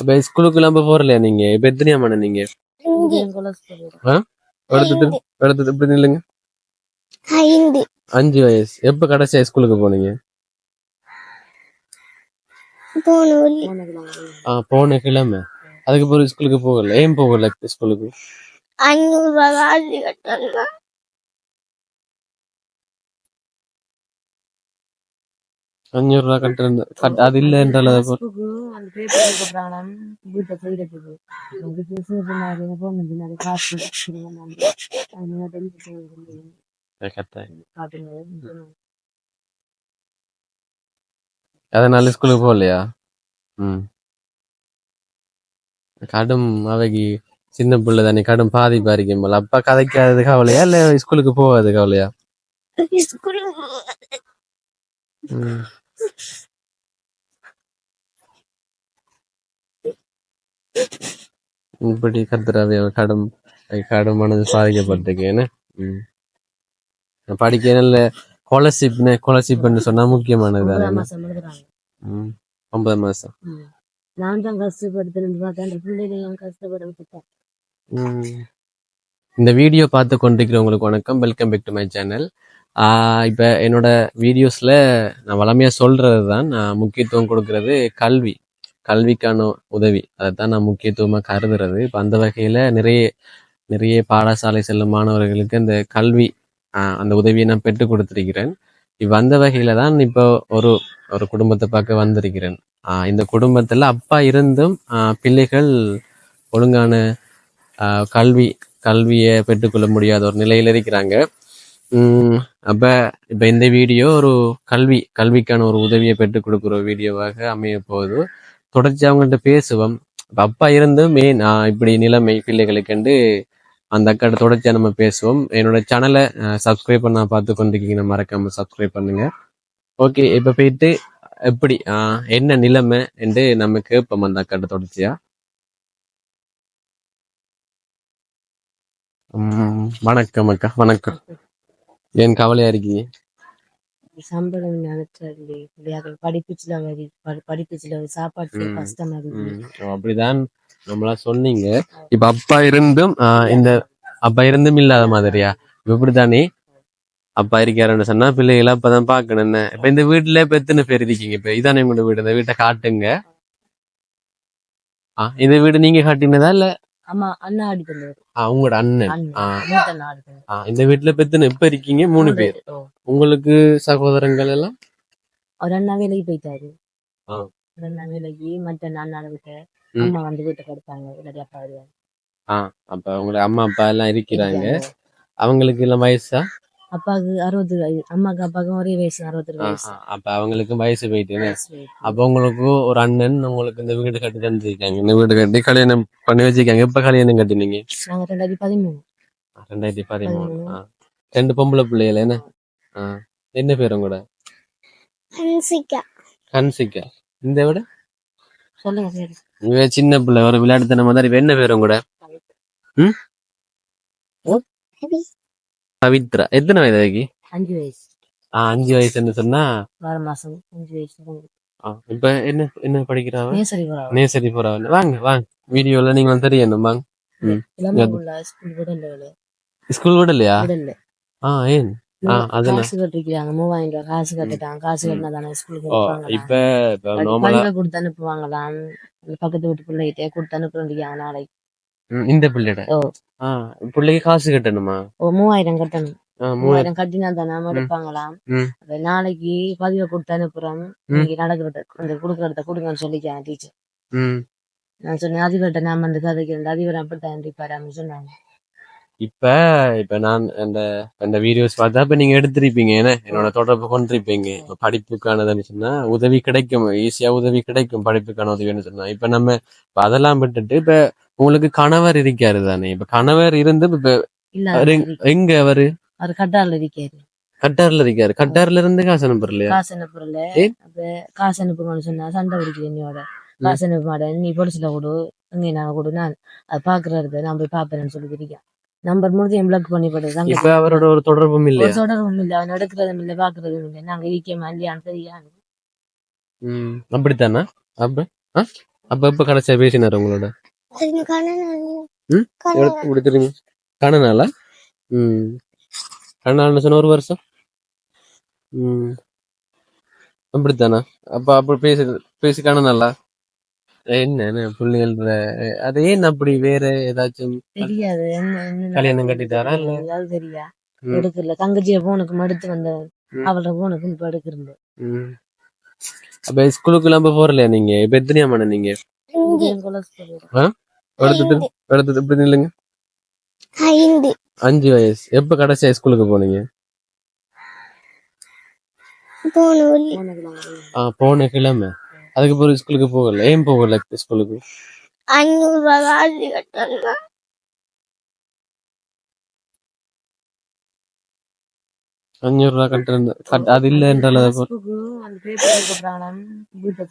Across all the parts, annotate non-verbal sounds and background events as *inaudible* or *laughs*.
அப்ப ஸ்கூலுக்கு எல்லாம் போறலையா நீங்க? இப்ப எத்தனையா மணி நீங்க? இப்படி நில்லுங்க ஐந்து. அஞ்சு வயசு. எப்ப கடைசியா ஸ்கூலுக்கு போனீங்க? போன கிழமை. அதுக்கு பிறகு ஸ்கூலுக்கு போகல. ஏன் போகல ஸ்கூலுக்கு? அஞ்சூறு ரூபா கட்டுறது. கட் அது காசு கொடுக்குறாங்க. அதனால ஸ்கூலுக்கு போகலையா? ம். கடும் அவைக்கு சின்ன பிள்ளை தானே கடும் பாதிப்பா இருக்கும் போல. அப்பா கதைக்காதது கவலையா? இல்ல ஸ்கூலுக்கு *laughs* போகாது கவலையா? ஸ்கூலுக்கு. இப்படி கத்துறாவே அவன் கடும் கடும் மனது பாதிக்கப்பட்டிருக்கேன்னு ம். படிக்க நல்ல கொலசிப்னு கொலசிப்னு சொன்னா முக்கியமானது. ஒன்பது மாசம். நான் தான் கஷ்டப்படுத்தணும்னு பார்த்தேன் அந்த பிள்ளைகள் கஷ்டப்பட விட்டுட்டேன் ம். இந்த வீடியோ பார்த்து கொண்டிருக்கிறவங்களுக்கு வணக்கம் welcome back to my channel இப்போ என்னோட வீடியோஸில் நான் வளமையாக சொல்கிறது தான் நான் முக்கியத்துவம் கொடுக்கறது கல்வி. கல்விக்கான உதவி. அதை தான் நான் முக்கியத்துவமாக கருதுறது. இப்போ அந்த வகையில் நிறைய நிறைய பாடசாலை செல்லும் மாணவர்களுக்கு அந்த கல்வி அந்த உதவியை நான் பெற்றுக் கொடுத்துருக்கிறேன். இப்போ அந்த வகையில் தான் இப்போ ஒரு ஒரு குடும்பத்தை பார்க்க வந்திருக்கிறேன். இந்த குடும்பத்தில் அப்பா இருந்தும் பிள்ளைகள் ஒழுங்கான கல்வி கல்வியை பெற்றுக்கொள்ள முடியாத ஒரு நிலையில் இருக்கிறாங்க. அப்ப இப்போ இந்த வீடியோ ஒரு கல்வி கல்விக்கான ஒரு உதவியை பெற்றுக் கொடுக்குற ஒரு வீடியோவாக அமைய போகுது. தொடர்ச்சி அவங்கள்ட்ட பேசுவோம். இப்ப அப்பா இருந்தும் மெயின் இப்படி நிலைமை பிள்ளைகளுக்குண்டு அந்த அக்காட்ட தொடர்ச்சியா நம்ம பேசுவோம். என்னோட சேனலை சப்ஸ்கிரைப் பண்ண பார்த்து கொண்டிருக்கீங்க மறக்காம சப்ஸ்கிரைப் பண்ணுங்க. ஓகே இப்போ போயிட்டு எப்படி ஆஹ், என்ன நிலைமை என்று நம்ம கேட்போம் அந்த அக்காட்ட தொடர்ச்சியா. உம், வணக்கம் அக்கா வணக்கம். ஏன் கவலையா இருக்கீங்க? சம்பளம் நினைச்சாரு விளையாட்டு படிப்பு சிலவரி படிப்பு சிலவரி சாப்பாடு. கஷ்டமா இருக்கு அப்படிதான் நம்மளா சொன்னீங்க. இப்ப அப்பா இருந்தும் ஆஹ், இந்த அப்பா இருந்தும் இல்லாத மாதிரியா? இப்ப இப்படித்தானே? அப்பா இருக்காருன்னு சொன்னா பிள்ளைகளை அப்பதான் பாக்கணும் என்ன? இப்ப இந்த வீட்டுல இப்ப எத்தனை பேர் இருக்கீங்க இப்ப? இதானே உங்களோட வீடு. இந்த வீட்டை காட்டுங்க. ஆ, இந்த வீடு நீங்க காட்டினதா இல்ல ஆமா அண்ணா ஆடி தந்தாரு ஆ, உங்களோட அண்ணன். இந்த வீட்டுல இப்ப எத்தனை இப்ப இருக்கீங்க மூணு பேர். உங்களுக்கு சகோதரங்கள் எல்லாம்? ஒரு அண்ணா வேலைக்கு போயிட்டாரு. அண்ணா வேலைக்கு மற்ற அண்ணா விட்ட. அம்மா வந்து வீட்டுக்கு எடுத்தாங்க இல்லாட்டி அப்பா வருவாங்க அப்ப உங்களோட அம்மா அப்பா எல்லாம் இருக்கிறாங்க. அவங்களுக்கு எல்லாம் வயசா? அப்பாவுக்கு அறுபது அம்மாக்கு அப்பாவுக்கும் ஒரே வயசு அறுபத்தி வயசு. அப்ப அவங்களுக்கு வயசு போயிட்டு. அப்ப உங்களுக்கு ஒரு அண்ணன் உங்களுக்கு இந்த வீடு கட்டி தந்துருக்காங்க. இந்த வீடு கட்டி கல்யாணம் பண்ணி வச்சிருக்காங்க. எப்ப கல்யாணம் கட்டினீங்க? நாங்க ரெண்டாயிரத்தி பதிமூணு. ரெண்டாயிரத்தி பதிமூணு. ரெண்டு பொம்பளை பிள்ளைகள் என்ன. என்ன பேர் உங்களோட ஹன்சிகா கன்சிகா இந்த விட? சொல்லுங்க சின்ன பிள்ளை ஒரு விளையாட்டுத்தனமா தான் இவ என்ன பேர் உங்களோட பவித்ரா. எத்தனை வயது அதுக்கு அஞ்சு வயசு. ஆ, அஞ்சு வயசுன்னு சொன்னா? வார மாசம் அஞ்சு வயசு இப்ப என்ன என்ன படிக்கிறாவ நேசரி போறாங்க நேசரி போறவன் வாங்க வாங்க. வீடியோல நீங்க தெரியணும். வாங்க. ஸ்கூல் விடல ஸ்கூல் விடலையா? விடல. ஆ ஏன்? காசு கட்டிருக்காங்க மூவாயிரம் காசு கட்டிட்டாங்க காசு கட்டினா தானே ஸ்கூலுக்கு. இப்ப நார்மலா கொடுத்து அனுப்புவாங்களாம் பக்கத்து வீட்டு பிள்ளைகிட்டே கொடுத்து அனுப்புறாங்க நாளைக்கு. இந்த பிள்ளைட பிள்ளைக்கு காசு கட்டணுமா? ஓ மூவாயிரம் கட்டணும். மூவாயிரம். கட்டினா தானே எடுப்பாங்களாம். நாளைக்கு பதிவை கொடுத்து அனுப்புறோம். இன்னைக்கு நடக்கிறத. அந்த கொடுக்கறத கொடுங்கன்னு சொல்லிக்காங்க டீச்சர். நான் சொன்னேன் அதிபர்கிட்ட நான் வந்து கதைக்கிறேன் அதிபர் அப்படித்தான் இருப்பாரு சொன்னாங்க. இப்ப இப்ப நான் அந்த அந்த வீடியோஸ் பார்த்தா இப்ப நீங்க எடுத்திருப்பீங்க ஏன்னா என்னோட தொடர்பு கொண்டிருப்பீங்க. இப்ப படிப்புக்கானதுன்னு சொன்னா உதவி கிடைக்கும். ஈஸியா உதவி கிடைக்கும் படிப்புக்கான உதவின்னு சொன்னா. இப்ப நம்ம அதெல்லாம் விட்டுட்டு இப்ப உங்களுக்கு கணவர் இருக்காரு தானே? இப்ப கணவர் இருந்து இப்ப எங்க அவரு? அவர் கட்டார்ல இருக்காரு. கட்டார்ல இருக்காரு. கட்டார்ல இருந்து காசு அனுப்புறலையா காசு அனுப்புறல காசு சொன்னா சண்டை பிடிக்குது என்னோட காசு அனுப்ப மாட்டேன் நீ பொலிசுல கொடு அங்கே நான் கொடு நான் அதை பாக்குறது நான் போய் பாப்பேன்னு சொல்லி இருக்கேன் நம்பர் முடிஞ்சு பிளாக் பண்ணி போட்டு இப்ப அவரோட ஒரு தொடர்பும் ஒரு இல்லையா தொடர்பும் இல்லை. அவன் எடுக்கிறதும் இல்லை பாக்குறதும் இல்லை. நாங்க இருக்கேமா இல்லையான்னு தெரியாது ம், அப்படித்தானா? அப்ப அப்ப எப்ப கடைசியா பேசினார் உங்களோட? ம்? திரும்பி கணனால ம். கணனால்னு சொன்ன ஒரு வருஷம்? ம். அப்படித்தானா? அப்ப அப்படி பேசி பேசி கணனாலா என்ன பிள்ளைகள் அது ஏன் அப்படி வேற ஏதாச்சும் தெரியாது. கல்யாணம் கட்டிட்டாரா இல்ல? ஏதாவது தெரியா. எடுக்கல. தங்கச்சிய போனுக்கு மடுத்து வந்தவன். ம். அவளோட போனுக்கு இப்ப எடுக்கிறது ம். அப்ப ஸ்கூலுக்கு எல்லாம் போறலையா நீங்க? இப்ப எத்தனையா மணி நீங்க? எடுத்துட்டு எடுத்துட்டு இப்படி நில்லுங்க ஐந்து. அஞ்சு வயசு. எப்ப கடைசியா ஸ்கூலுக்கு போனீங்க? போன கிழமை. அதுக்கு பிறகு ஸ்கூலுக்கு போகல. ஏன் போகல? ஸ்கூலுக்கு? ரூபாய் காசு கட்டணும் அஞ்சூறு ரூபா கட்டுறது கட்- அது இல்லைன்றால அது போ- அந்த பேப்பர் எடுக்கிறாங்களாம் வீட்டை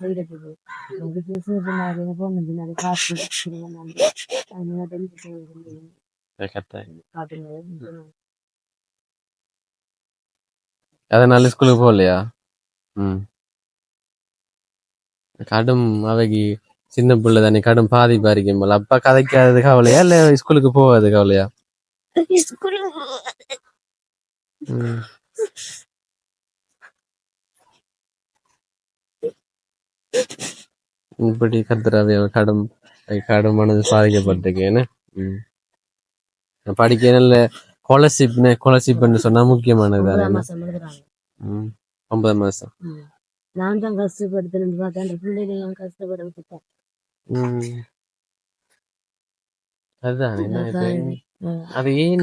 கடும் அவைக்கு சின்ன பிள்ளை தானே கடும் பாதிப்பா இருக்கும் போல அப்பா கதைக்காதது கவலையா இல்ல ஸ்கூலுக்கு போகாது கவலையா. இப்படி கத்துறாவே கடும் கடும் மனது பாதிக்கப்பட்டிருக்கேன்னு. படிக்க நல்ல கொலசிப்னு கொலசிப்னு சொன்னா முக்கியமானது தானே. ஒன்பது மாசம். நான் தான் கஷ்டப்படுத்தணும்னு பார்த்தேன் அந்த பிள்ளைகளையும் கஷ்டப்பட விட்டுட்டேன்.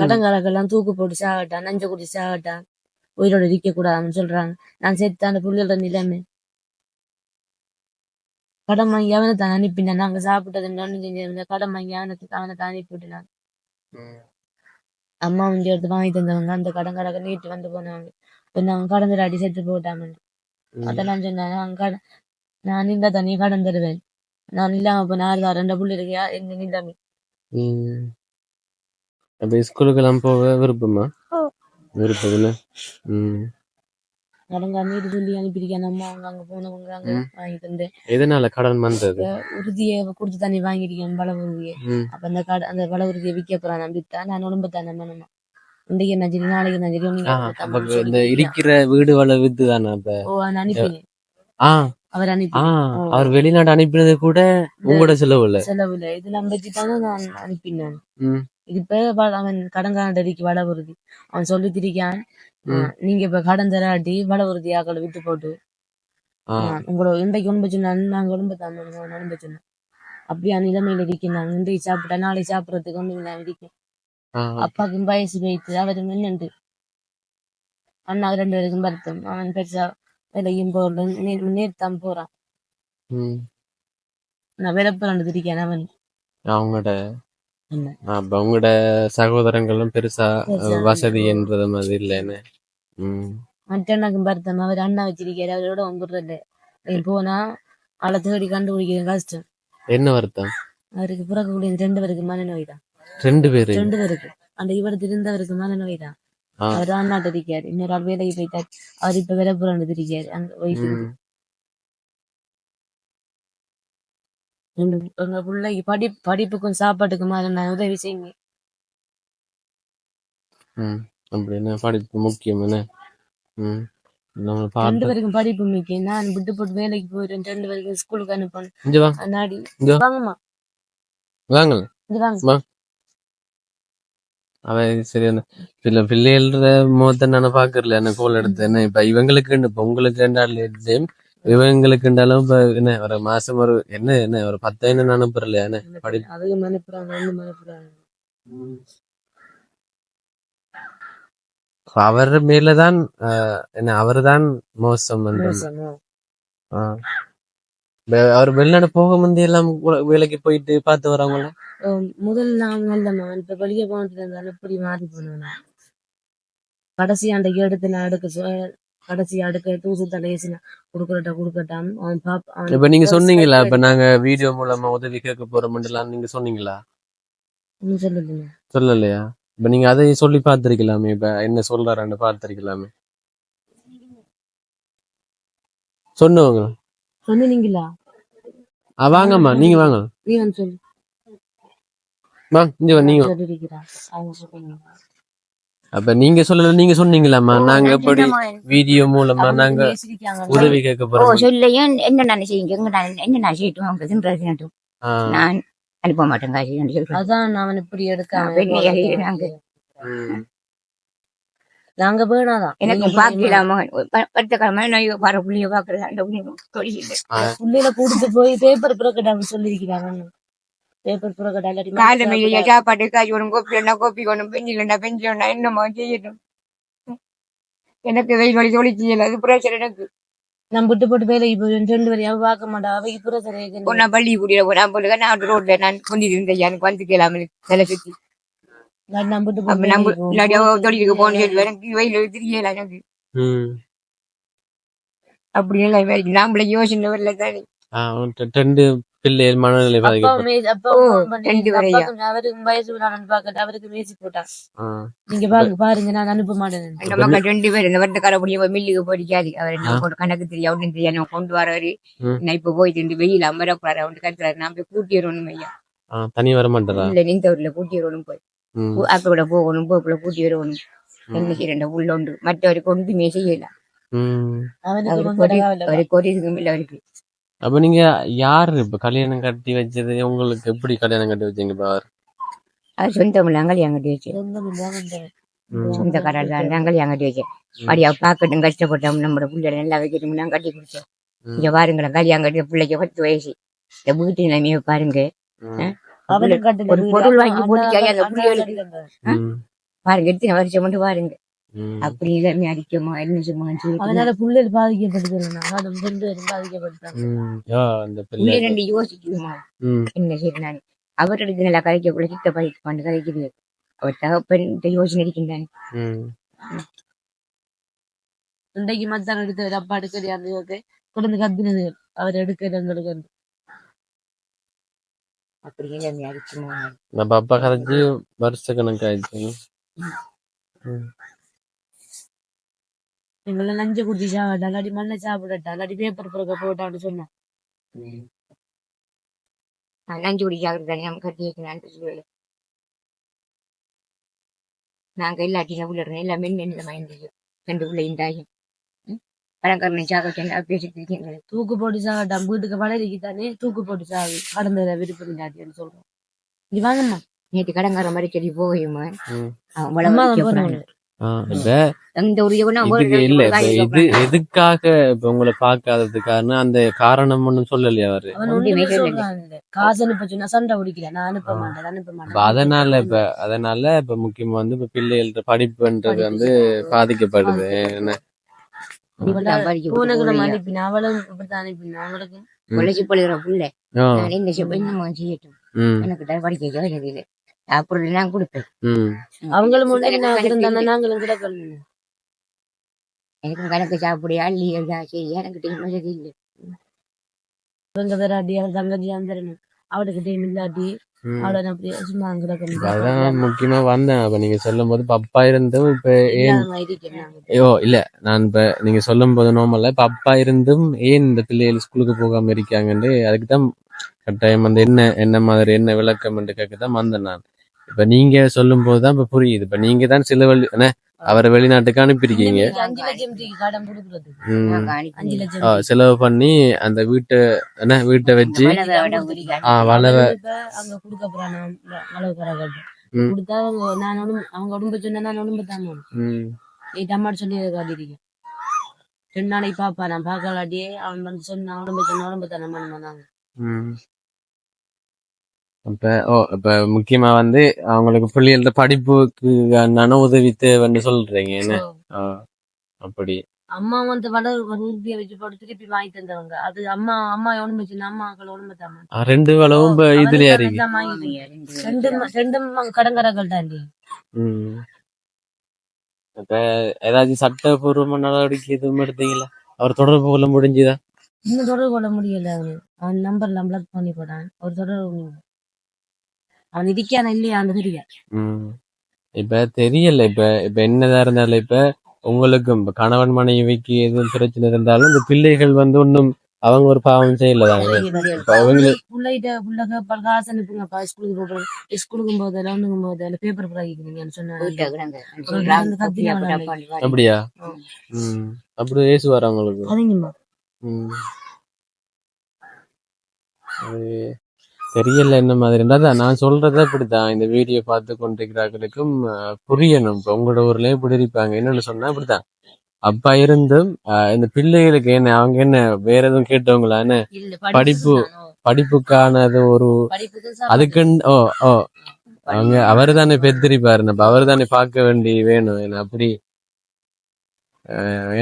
கடங்காலக்கெல்லாம் தூக்கு போட்டு சாகட்டான் நஞ்ச குடி சாகட்டான் உயிரோட இருக்க கூடாதுன்னு சொல்றாங்க. நான் சேர்த்து அந்த புள்ளியோட நிலைமை. கடன் வாங்கி அவனை தான் அனுப்பினேன். நாங்க சாப்பிட்டது ஒண்ணு செஞ்சது கடன் வாங்கி அவனுக்கு அவனை தான் அனுப்பிவிட்டு நான் ம். அம்மா வந்து எடுத்து வாங்கி தந்தவங்க அந்த கடன் கடக்க நீட்டு வந்து போனவங்க கொஞ்சம் அவன் கடன் தராட்டி செத்து போட்டாம ம். அதெல்லாம் சொன்னாங்க கடன் நான் இல்ல தண்ணி கடன் தருவேன். நான் இல்லாம இப்ப நான் ரெண்டு புள்ளி இருக்கியா? எங்க நிலைமை ம். அப்ப ஸ்கூலுக்கு எல்லாம் போக விருப்பமா. விருப்பம் இல்ல ம். கடங்க நீட்டு சொல்லி அனுப்பியிருக்கேன். அம்மா அவங்க அங்க போனவங்க அங்க. வாங்கி தந்தேன். எதனால கடன் வந்தது? உறுதியை கொடுத்து தண்ணி வாங்கியிருக்கேன் பல உறுதியை. அப்ப அந்த கடை அந்த பல உறுதியை விற்க போறான் நான் வித்தா நான் உடம்பு தானே பண்ணணும் இன்றைக்கு சரி நாளைக்கு நீங்க சொல்லி இந்த. இருக்கிற வீடு வள வித்து தானே அப்ப? ஆ. அவர் அனுப்பி அவர் வெளிநாடு அனுப்பினது கூட உங்களோட செலவு இல்ல செலவுல இதெல்லாம் பற்றி தானே நான் அனுப்பினேன். இது இப்ப அவன் கடங்காண்டடிக்கு வட உறுதி அவன் சொல்லி திரிக்கான். நீங்க இப்ப கடன் தராட்டி வட உறுதி ஆக்களை விட்டு போட்டு. உங்களோட இன்றைக்கு ஒன்பது சொன்னாங்க நாங்க ஒன்பது தான் ஒன்பது சொன்னோம் அப்படியா நிலைமையில இருக்கிறாங்க இன்றைக்கு சாப்பிட்டா நாளைக்கு சாப்பிடறதுக்கு ஒண்ணு இருக்கேன் அப்பாவுக்கும் வயசு வைத்து அவர் மின்னண்டு அண்ணா ரெண்டு பேருக்கும் வருத்தம் அவன் பெருசா வேலையும் போகல நேற்று தான் போறான். நான் விளப்பலாண்டு இருக்கேன் அவன் அவங்களோட அப்ப அவங்களோட சகோதரங்களும் பெருசா வசதி என்றது மாதிரி இல்லைன்னு அண்ணாக்கும் வருத்தம் அவர் அண்ணா வச்சிருக்காரு அவரோட வந்துடுறது போனா அவளை தேடி கண்டுபிடிக்கிறது கஷ்டம் என்ன வருத்தம் அவருக்கு பிறக்கக்கூடிய ரெண்டு பேருக்கு மனநோய் தான் ரெண்டு பேரு. ரெண்டு பேருக்கு. அந்த இவருக்கு இருந்தவருக்கு மனநோய் தான். ஆ. அவர் அண்ணாட்ட இருக்காரு இன்னொரு ஆள் வேலைக்கு போயிட்டார். அவர் இப்ப விளப்புறாண்டு இருக்காரு அங்க ம். எங்க பிள்ளைக்கு படி படிப்புக்கும் சாப்பாட்டுக்கும் நான் உதவி செய்யுங்க ம். அப்படின்னா படிப்பு முக்கியம் என்ன? ம். ரெண்டு பேருக்கும் படிப்பு முக்கியம். நான் விட்டு போட்டு வேலைக்கு போயிட்டேன் ரெண்டு பேருக்கும் ஸ்கூலுக்கு அனுப்பணும். இதோ. வாங்கம்மா. வாங்க. அவன் சரி சில பிள்ளைகள முகத்தை நான் பாக்குறல என்ன கோல் எடுத்து என்ன இப்ப இவங்களுக்கு இப்ப உங்களுக்கு ரெண்டாலும் இவங்களுக்கு இருந்தாலும் இப்ப என்ன ஒரு மாசம் ஒரு என்ன என்ன ஒரு பத்தாயிரம் நான் அனுப்புறல என்ன படி அவர் மேலதான் ஆஹ், என்ன அவர்தான் மோசம் பண்ற மோசமா? ஆ. வெ- அவர் வெளிநாடு போக முந்தி எல்லாம் வேலைக்கு போயிட்டு பார்த்து வரவங்கள? முதல் நான் நல்ல மகன் இப்ப வெளியே போனதுல இப்படி மாறி நான். கடைசி அன்றைக்கு எடுத்து நான் எடுக்க கடைசி அடுக்க தூசு தலையசி குடுக்கறட்ட குடுக்கட்டாம். அவன் பாப்பா அவன் இப்ப நீங்க சொன்னீங்களா? இப்ப நாங்க வீடியோ மூலமா உதவி கேட்க போறோம்லாம் நீங்க சொன்னீங்களா? சொல்லலையா? இப்ப நீங்க அதை சொல்லி பார்த்திருக்கலாமே. இப்ப என்ன சொல்றாருன்னு பார்த்திருக்கலாமே. சொன்னவங்க சொன்னீங்களா? ஆ, வாங்கம்மா. நீங்க வாங்க. நீ வந்து சொல்லு வாங்க இங்க நீங்க அப்ப நீங்க சொல்லல நீங்க சொன்னீங்களாம்மா. நாங்க எப்படி வீடியோ மூலமா நாங்க உதவி கேட்க ஓ போறோம் சொல்லையும் என்ன நான் செய்யுங்க எங்க நான் என்ன நான் செய்யட்டும்? அவங்க தின்றது ஆ, நான் அனுப்ப மாட்டேன் சொல்றேன். அதான் அவன் இப்படி எடுக்காம அப்ப என்ன செய்யறாங்க? ம். நாங்க வேணாதான் எனக்கு பாக்கலாம பத்த கிழமை நான் வர புள்ளிய பாக்குறது அந்த புள்ளிய புள்ளையில கூட்டிட்டு போய் பேப்பர் புறக்கட்டாம சொல்லிருக்கிறாங்க பேப்பர் புறக்கட்டா இல்லாட்டி காலம் இல்லையா சாப்பாட்டு காசு ஒன்று கோப்பி ஒண்ணா கோப்பி ஒன்று பெஞ்சு இல்லைண்டா பெஞ்சு ஒண்ணா என்னமோ செய்யட்டும் எனக்கு வெயில் வழி தொழில் செய்யல அது பிரச்சனை எனக்கு நம்ம விட்டு போட்டு வேலைக்கு போய் ரெண்டு வரையா பார்க்க மாட்டா அவைக்கு புற சரியாக ஒரு நான் பள்ளி கூடிய போனா போல நான் ரோட்ல நான் கொண்டு இருந்தேன் எனக்கு வந்து கேளாமல் தலை சுத்தி நம்ம விட்டு அப்ப நம்ம இல்லாட்டி தொழிலுக்கு போன சொல்லி எனக்கு வெயில் தெரியல எனக்கு ம். அப்படி எல்லாம் வேலைக்கு நாமளே யோசனை வரல தானே ஆ, ரெண்டு பிள்ளைகள் மனநிலை அப்பா பாதிக்கப்படும் மே- அப்பா ஓ, phone பண்ணி, ரெண்டு வரையா? அப்பாவுக்கு அவருக்கு வயசு விடான்னு பாக்கட்டு அவருக்கு மேசி போட்டான் ஆ, நீங்க பாருங்க பாருங்க நான் அனுப்ப மாட்டேன் அந்த மக்கள் ரெண்டு பேர் இந்த வருத்தக்கார முடிய மில்லுக்கு போடிக்காது அவர் என்ன கணக்கு தெரியும் ஒன்றும் தெரியாது நம்ம கொண்டு வராரு ம். நான் இப்ப போயிட்டு இருந்து வெயில் அமரக்கூடாது அவன் கத்துறாரு நான் போய் கூட்டி வரணும் ஐயா ஆ, தனி வர மாட்டாரா இல்ல நின்றவர்ல கூட்டி வரணும் போய். அக்கோட போகணும் போக்குள்ள கூட்டி வரணும் என்ன செய்யறேன் உள்ள உண்டு மற்றவருக்கு ஒன்றுமே செய்யலாம் அவருக்கு ஒரு இதுவும் இல்லை அவருக்கு அப்ப நீங்க யாரு இப்ப கல்யாணம் கட்டி வச்சது உங்களுக்கு எப்படி கல்யாணம் கட்டி வச்சீங்க பார் அவர் சொந்தம் நாங்கள் எங்கிட்ட வச்சு சொந்தம் இல்லாம இந்த சொந்தக்காரர் தான் நாங்கள் எங்கிட்ட வச்சேன் அப்படியா பார்க்கட்டும் கஷ்டப்பட்டோம் நம்மளோட பிள்ளை நல்லா வைக்கட்டும் நான் கட்டி கொடுத்தேன் ம். இங்க பாருங்களேன் கல்யாணம் கட்டி பிள்ளைக்கு பத்து வயசு இந்த வீட்டு நிலைமையை பாருங்க ஒரு பொருள் வாங்கி போட்டுக்காரு, அந்த புள்ளைகளுக்கு. கட்டி. பாருங்க எத்தனை வருஷம் மட்டும் பாருங்க. அப்படி எல்லாமே அடிக்கமா என்ன சொல்லி அதனால புள்ளைகள் அந்த பிள்ளை ரெண்டு யோசிக்குமா. என்ன சரி நான்? அவர்களுக்கு நல்லா கதைக்க கூட சித்த பழித்து கொண்டு கதைக்கிறது அவர் தகப்பன் இந்த யோசனை இருக்கின்றான். இன்றைக்கு மத்தான் எடுத்து அப்பா எடுக்கலையா அந்த கொண்டு கத்துனது அவர் எடுக்கல எங்களுக்கு அப்படி எல்லாமே அடிக்குமா நம்ம அப்பா கதைச்சு வருஷ கணக்காயிடுச்சு எங்களை நஞ்ச குத்தி சாப்பிட்டா இல்லாட்டி மண்ணை சாப்பிடட்டா இல்லாட்டி பேப்பர் பிறக்க போட்டான்னு சொன்னேன். நான் நஞ்சு குடி ஜாகிரதை நம்ம கட்டி வைக்கலான்ட்டு சொல்லுவேன் நாங்க இல்லாட்டி உள்ளிடுறோம் எல்லாமே என்ன மைண்ட் ரெண்டு பிள்ளை இந்தாயும் பழங்கரணை ஜாகிரதை பேசிட்டு இருக்கீங்க தூக்கு போட்டு சாகட்டா வீட்டுக்கு வளரிக்கு தானே தூக்கு போட்டு சாகு கடந்தத விருப்பம் இல்லாட்டின்னு சொல்றோம் இது வாங்கம்மா நேற்று கடங்கார மாதிரி சொல்லி போகையுமா எதுக்காக இப்ப உங்களை பார்க்காததுக்கான அந்த காரணம் ஒண்ணும் சொல்லலையா அவரு. காசு அனுப்ப சொன்னா சண்டை பிடிக்கல நான் அனுப்ப மாட்டேன் அனுப்ப இப்ப மாட்டேன் அதனால இப்ப அதனால இப்ப முக்கியமா வந்து இப்ப பிள்ளைகளோட படிப்புன்றது வந்து பாதிக்கப்படுது அவங்களும் எனக்கு கணக்கு சாப்பிடியா இல்லையா எனக்கு வசதி இல்லை. அவள் தங்கச்சி வந்துடணும் அவளுக்கு டைம் இல்லாட்டி அப்படியே சும்மா அதான் முக்கியமா வந்தேன். அப்ப நீங்க சொல்லும் போது இப்ப அப்பா இருந்தும் இப்ப ஏன். ஐயோ இல்ல நான் இப்ப நீங்க சொல்லும் போது நோமல்ல இப்ப அப்பா இருந்தும் ஏன் இந்த பிள்ளைகள் ஸ்கூலுக்கு போகாம இருக்காங்கன்னு அதுக்கு தான் கட்டாயம் வந்து என்ன என்ன மாதிரி என்ன விளக்கம் கேட்க தான் வந்தேன் நான். இப்ப நீங்க சொல்லும் போதுதான் இப்ப புரியுது. இப்ப நீங்க தான் சில வழி என்ன அவரை வெளிநாட்டுக்கு அனுப்பியிருக்கீங்க. செலவு பண்ணி அந்த வீட்டை என்ன வீட்டை வச்சு? வளவை விட உரிக்க ஆ வளவ. இப்ப அங்க கொடுக்க போறாங்க வளவுக்காரர்கள் ம். கொடுத்தா அவங்க நான் உடம்பு அவங்க உடம்பு சொன்னா நான் உடம்பு தான். ம், நீ டமாட்டு சொல்லி காட்டிருக்கேன் ரெண்டு நாளைக்கு பாப்பா நான் பார்க்கலாட்டியே. அவன் வந்து சொன்னான் உடம்பு சொன்ன உடம்பு தானே பண்ணாங்க ம். அப்ப ஓ இப்ப முக்கியமா வந்து அவங்களுக்கு பிள்ளைகளோட படிப்புக்கு நானும் உதவி தேவைன்னு சொல்றீங்க என்ன? அப்படி. அம்மா வந்து வட உறுதியை வச்சு போட்டு திருப்பி வாங்கி தந்தவங்க. அது அம்மா அம்மா உடம்பு சொன்ன அம்மாக்கள் உடம்பு தான். ரெண்டு வளவும் இப்ப இருக்கு ரெண்டு ரெண்டும் கடங்கரங்கள் தாண்டி. ம். இப்ப ஏதாச்சும் சட்டபூர்வமான நடவடிக்கை எதுவும் எடுத்தீங்களா? அவர் தொடர்பு கொள்ள முடிஞ்சுதா? இன்னும் தொடர்பு கொள்ள முடியல அவனு அவன் நம்பர்ல பிளாக் பண்ணி போட்டான். ஒரு தொடர்பு. அவன் இருக்கான இல்லையா அந்த தெரிய ம். இப்ப தெரியல இப்ப இப்ப என்னதா இருந்தாலும் இப்ப உங்களுக்கும் இப்ப கணவன் மனைவிக்கு எதுவும் பிரச்சனை இருந்தாலும் இந்த பிள்ளைகள் வந்து ஒன்றும் அவங்க ஒரு பாவம் செய்யல அப்படியா அப்படி அவங்களுக்கு. அது தெரியல என்ன மாதிரி அதான் நான் சொல்றத அப்படித்தான். இந்த வீடியோ பார்த்து கொண்டிருக்கிறார்களுக்கும் புரியணும். இப்ப உங்களோட ஊர்லயே இப்படி இருப்பாங்க. என்னன்னு சொன்னா அப்படித்தான். அப்பா இருந்தும் இந்த பிள்ளைகளுக்கு என்ன அவங்க என்ன வேற எதுவும் கேட்டவங்களா? என்ன? இல்ல படிப்பு. படிப்பு படிப்புக்கானது ஒரு அதுக்குன்னு ஓ ஓ. அவங்க அவர் தானே பெத்திரிப்பாரு அப்ப அவர் தானே பார்க்க வேண்டி வேணும். என்ன அப்படி?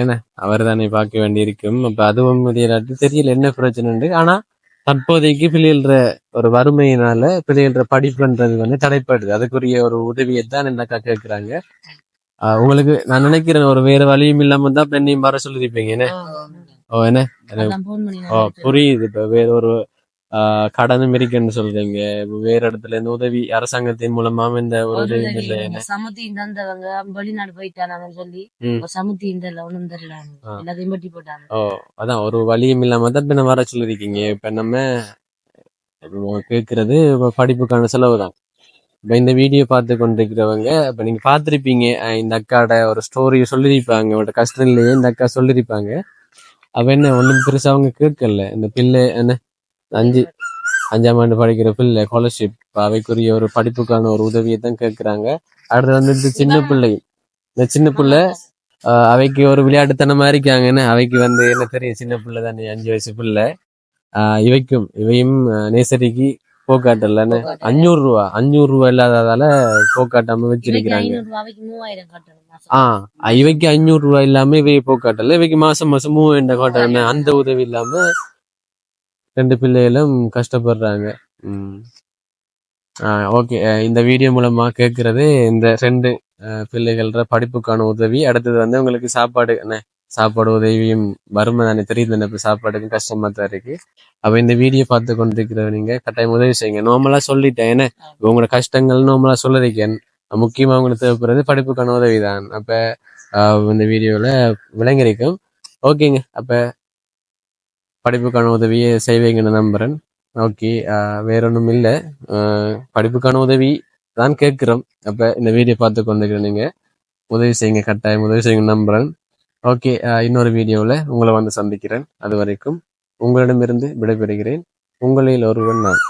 ஏன்னா அவர் தானே பார்க்க வேண்டி இருக்கும். அப்ப அதுவும் முடியலாட்டி தெரியல என்ன பிரச்சனைண்டு ஆனா தற்போதைக்கு பிள்ளைகள ஒரு வறுமையினால பிள்ளைகள படிப்புன்றது வந்து தடைப்படுது. அதுக்குரிய ஒரு உதவியை தான் அக்கா கேட்கிறாங்க உங்களுக்கு நான் நினைக்கிறேன் ஒரு வேற வழியும் இல்லாம தான் பெண்ணையும் வர சொல்லிருப்பீங்க. என்ன? ஓ என்ன? ஓ புரியுது. இப்ப வேற ஒரு கடனும் இருக்குன்னு சொல்றீங்க. வேற இடத்துல இருந்து உதவி அரசாங்கத்தின் மூலமா இந்த ஒரு உதவி. இல்லை. என்ன சமுத்தி தந்தவங்க வெளிநாடு போயிட்டானாங்கன்னு சொல்லி ம். ஒரு சமுத்தி இந்த ஒண்ணும் தெரியல. எல்லாத்தையும் பட்டி போட்டாங்க. ஓ அதான் ஒரு வழியும் இல்லாம தான் இப்ப வர சொல்லிருக்கீங்க இப்ப நம்ம கேட்கறது படிப்புக்கான செலவு தான் இப்ப இந்த வீடியோ பார்த்து கொண்டிருக்கிறவங்க இப்ப நீங்க பார்த்திருப்பீங்க. அஹ் இந்த அக்காட ஒரு ஸ்டோரியை சொல்லியிருப்பாங்க. அவங்களோட கஷ்டம் இல்லையே இந்த அக்கா சொல்லியிருப்பாங்க. அவ என்ன ஒண்ணும் பெருசா அவங்க கேட்கல. இந்த பிள்ளை என்ன அஞ்சு அஞ்சாம் ஆண்டு படிக்கிற பிள்ளை ஸ்காலர்ஷிப் அவைக்குரிய ஒரு படிப்புக்கான ஒரு உதவியை தான் கேட்கறாங்க. அடுத்து வந்து இந்த சின்ன பிள்ளை. இந்த சின்ன பிள்ளை ஆஹ் அவைக்கு ஒரு விளையாட்டுத்தனமா இருக்காங்க என்ன அவைக்கு வந்து என்ன தெரியும்? சின்ன பிள்ளை தானே அஞ்சு வயசு பிள்ளை. ஆஹ் இவைக்கும் இவையும் ஆஹ் நேசரிக்கு போக்காட்டல. அஞ்சூறு ரூபா அஞ்சூறு ரூபா இல்லாததால போக்காட்டாம வச்சிருக்கிறாங்க ஐநூறு ரூபாய்க்கு மூவாயிரம் கட்டணும் மாசம். ஆ இவைக்கு அஞ்சூறு ரூபாய் இல்லாம இவை போக்காட்டல இவைக்கு மாசம் மாசம் மூவாயிரம் காட்டணும் அந்த உதவி இல்லாம ரெண்டு பிள்ளைகளும் கஷ்டப்படுறாங்க. ஓகே. இந்த வீடியோ மூலமா கேட்கறது இந்த ரெண்டு பிள்ளைகள படிப்புக்கான உதவி அடுத்தது வந்து உங்களுக்கு சாப்பாடு என்ன சாப்பாடு உதவியும் வறுமை தானே தெரியுது தானே இப்ப சாப்பாடுக்கு கஷ்டமா தான் இருக்கு. அப்ப இந்த வீடியோ பார்த்து கொண்டிருக்கிற நீங்க கட்டாயம் உதவி செய்யுங்க. நார்மலா சொல்லிட்டேன் என்ன உங்களோட கஷ்டங்கள் நார்மலா சொல்லிருக்கேன் முக்கியமா உங்களுக்கு தேவைப்படுறது படிப்புக்கான உதவி தான் அப்ப இந்த வீடியோல விளங்கிருக்கும் ஓகேங்க. அப்ப படிப்புக்கான உதவியை செய்வீங்கன்னு நம்புறேன். ஓகே வேற ஒன்றும் இல்லை படிப்புக்கான உதவி தான் கேட்குறோம். அப்ப இந்த வீடியோ பார்த்து கொண்டுக்கிறேன் நீங்க உதவி செய்யுங்க கட்டாயம் உதவி செய்யுங்க நம்புகிறேன் ஓகே இன்னொரு வீடியோவில் உங்களை வந்து சந்திக்கிறேன். அது வரைக்கும் உங்களிடமிருந்து விடைபெறுகிறேன். உங்களில் ஒருவன் நான்.